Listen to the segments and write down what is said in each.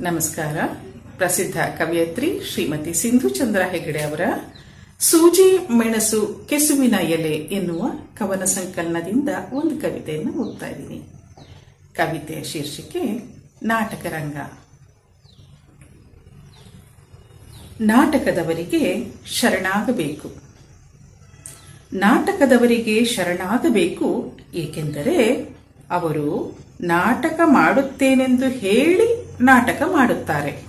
ನಮಸ್ಕಾರ. ಪ್ರಸಿದ್ಧ ಕವಿಯತ್ರಿ ಶ್ರೀಮತಿ ಸಿಂಧು ಚಂದ್ರ ಹೆಗಡೆ ಅವರ ಸೂಜಿ ಮೆಣಸು ಕೆಸುವಿನ ಎಲೆ ಎನ್ನುವ ಕವನ ಸಂಕಲನದಿಂದ ಒಂದು ಕವಿತೆಯನ್ನು ಓದ್ತಾ ಇದ್ದೀನಿ. ಕವಿತೆಯ ಶೀರ್ಷಿಕೆ ನಾಟಕ ರಂಗ. ನಾಟಕದವರಿಗೆ ಶರಣಾಗಬೇಕು. ನಾಟಕದವರಿಗೆ ಶರಣಾಗಬೇಕು ಏಕೆಂದರೆ ಅವರು ನಾಟಕ ಮಾಡುತ್ತೇನೆಂದು ಹೇಳಿ ನಾಟಕ ಮಾಡುತ್ತಾರೆ.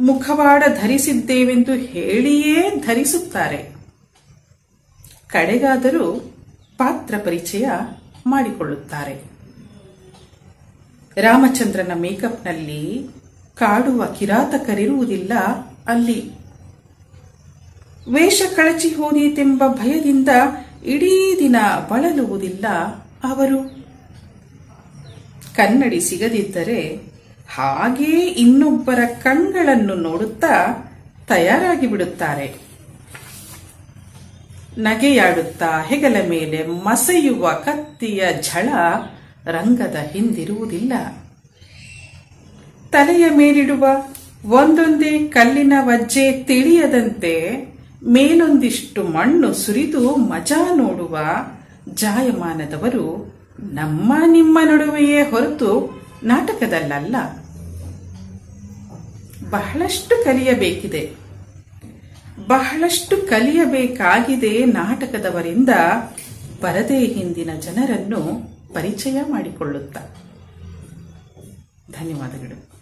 ಮುಖವಾಡ ಧರಿಸಿದ್ದೇವೆಂದು ಹೇಳಿಯೇ ಧರಿಸುತ್ತಾರೆ. ಕಡೆಗಾದರೂ ಪಾತ್ರ ಪರಿಚಯ ಮಾಡಿಕೊಳ್ಳುತ್ತಾರೆ. ರಾಮಚಂದ್ರನ ಮೇಕಪ್ನಲ್ಲಿ ಕಾಡುವ ಕಿರಾತಕರಿರುವುದಿಲ್ಲ ಅಲ್ಲಿ. ವೇಷ ಕಳಚಿ ಹೋದೀತೆಂಬ ಭಯದಿಂದ ಇಡೀ ದಿನ ಬಳಲುವುದಿಲ್ಲ ಅವರು? ಕನ್ನಡಿ ಸಿಗದಿದ್ದರೆ ಹಾಗೇ ಇನ್ನೊಬ್ಬರ ಕಣ್ಗಳನ್ನು ನೋಡುತ್ತಾ ತಯಾರಾಗಿ ಬಿಡುತ್ತಾರೆ ನಗೆಯಾಡುತ್ತಾ ಹೆಗಲ ಮೇಲೆ ಮಸೆಯುವ ಕತ್ತಿಯ ಝಳ ರಂಗದ ಹಿಂದಿರುವುದಿಲ್ಲ. ತಲೆಯ ಮೇಲಿಡುವ ಒಂದೊಂದೇ ಕಲ್ಲಿನ ವಜ್ಜೆ ತಿಳಿಯದಂತೆ ಮೇಲೊಂದಿಷ್ಟು ಮಣ್ಣು ಸುರಿದು ಮಜಾ ನೋಡುವ ಜಾಯಮಾನದವರು ನಮ್ಮ ನಿಮ್ಮ ನಡುವೆಯೇ ಹೊರತು ನಾಟಕದಲ್ಲಲ್ಲ. ಬಹಳಷ್ಟು ಕಲಿಯಬೇಕಿದೆ. ಬಹಳಷ್ಟು ಕಲಿಯಬೇಕಾಗಿದೆ ನಾಟಕದವರಿಂದ ಬರದೇ ಹಿಂದಿನ ಜನರನ್ನು ಪರಿಚಯ ಮಾಡಿಕೊಳ್ಳುತ್ತಾ. ಧನ್ಯವಾದಗಳು.